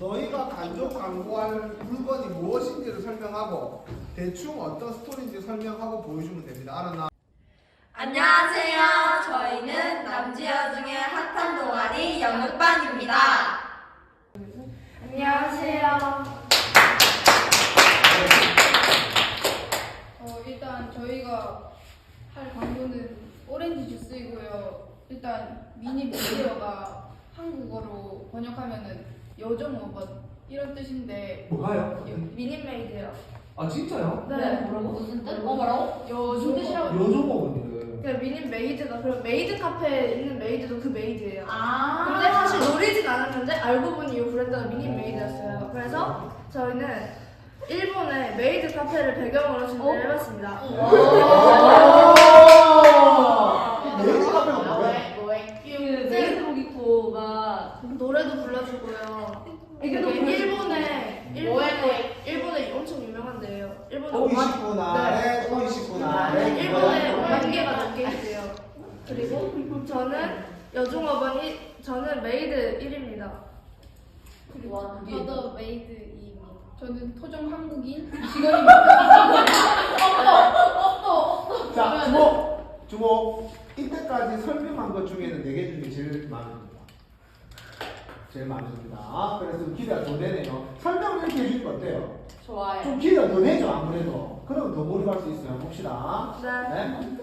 너희가 간접 광고할 물건이 무엇인지를 설명하고 대충 어떤 스토리인지 설명하고 보여주면 됩니다. 알았나? 안녕하세요. 저희는 남주여 중에 핫한 동아리 연극반입니다. 안녕하세요. 어, 일단 저희가 할 광고는 오렌지 주스이고요. 일단 미니 미디어가 한국어로 번역하면은 여종 5번 이런 뜻인데 뭐가요? 미니메이드요. 아 진짜요? 네. 뭐라고? 무슨 뜻? 어, 뭐라고? 여종 뜻이라고 요조버거든요. 그러니까 미니메이드가 그럼 메이드 카페에 있는 메이드도 그 메이드예요. 아. 근데 사실 노리진 않았는데 알고 보니 이 브랜드가 미니메이드였어요. 그래서 저희는 일본의 메이드 카페를 배경으로 준비를 해봤습니다. 메이드 카페가 뭐예요? 메이드복 입고가 노래도 불러주고요. 이게 이게 일본의 일본의 일본의 엄청 유명한 데예요. 일본의 또 오마- 29 날에 또29 날에 네, 일본에 5만 개가 넘게 있어요. 그리고 저는 여중어번이 저는 메이드 1입니다. 와, 그게 저도 메이드 2입니다. 저는 토종 한국인 직원입니다. 자 주목 주목 이때까지 설명한 것 중에는 네개 중에 제일 많습니다. 제일 많습니다. 그래서 기대가 더 되네요. 설명을 이렇게 해주니까 어때요? 좋아요. 좀 기대가 더 되죠 아무래도. 그러면 더 몰입할 수 있어요. 봅시다. 네. 네.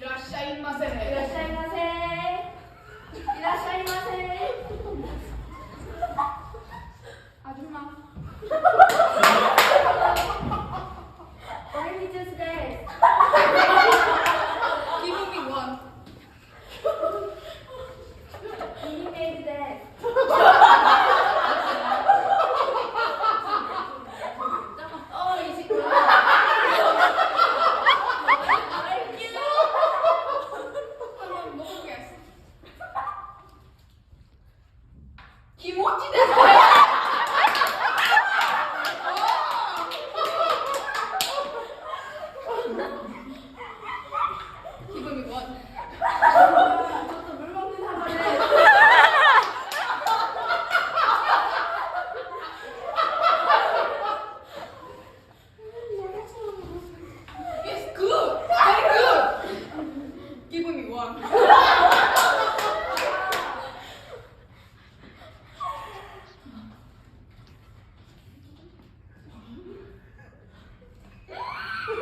이라샤이 마세. 이라샤이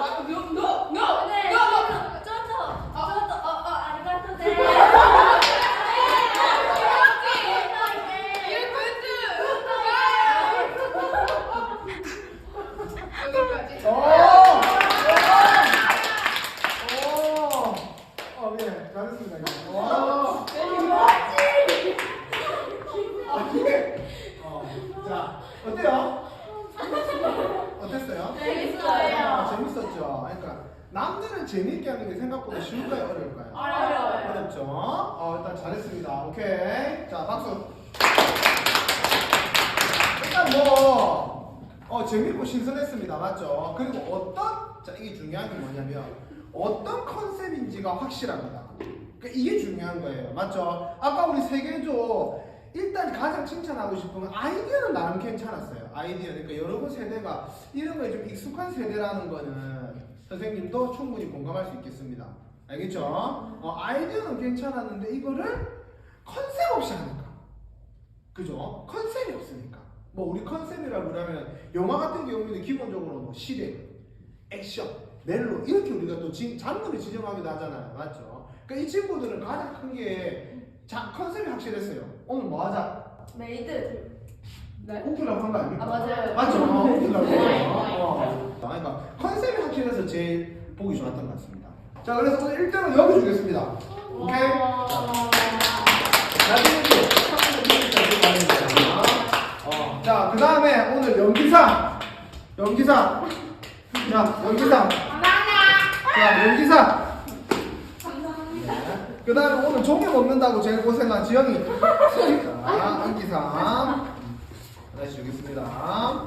lá com 남들은 재밌게 하는 게 생각보다 쉬울까요? 어려울까요? 어려워요. 어렵죠? 어, 일단 잘했습니다. 오케이. 자, 박수. 일단 뭐, 어, 재밌고 신선했습니다. 맞죠? 그리고 어떤, 자, 이게 중요한 게 뭐냐면, 어떤 컨셉인지가 확실합니다. 그러니까 이게 중요한 거예요. 맞죠? 아까 우리 세계조, 일단 가장 칭찬하고 싶은 건 아이디어는 나름 괜찮았어요. 아이디어. 그러니까 여러분 세대가 이런 거에 좀 익숙한 세대라는 거는 선생님도 충분히 공감할 수 있겠습니다. 알겠죠? 어, 아이디어는 괜찮았는데 이거를 컨셉 없이 하니까. 그죠? 컨셉이 없으니까. 뭐 우리 컨셉이라고 그러면 영화 같은 경우에는 기본적으로 뭐 시대, 액션, 멜로 이렇게 우리가 또 지, 장르를 지정하기도 하잖아요. 맞죠? 그러니까 이 친구들은 가장 큰 게 컨셉이 확실했어요. 오늘 뭐 하자? 메이드. 네. 웃기려고 한거 아닙니까? 아 맞아요. 맞죠? 아, 네. 어, 웃기려고. 네. 어. 아니 막 컨셉이 확실해서 제일 보기 좋았던 것 같습니다. 자, 그래서 오늘 1등은 여기 주겠습니다. 오케이? 자 어. 자, 그 다음에 오늘 연기상! 연기상! 자, 연기상! 자, 연기상! 네. 그 다음에 오늘 종이 먹는다고 제일 고생한 지영이. 아, 연기상. 주겠습니다.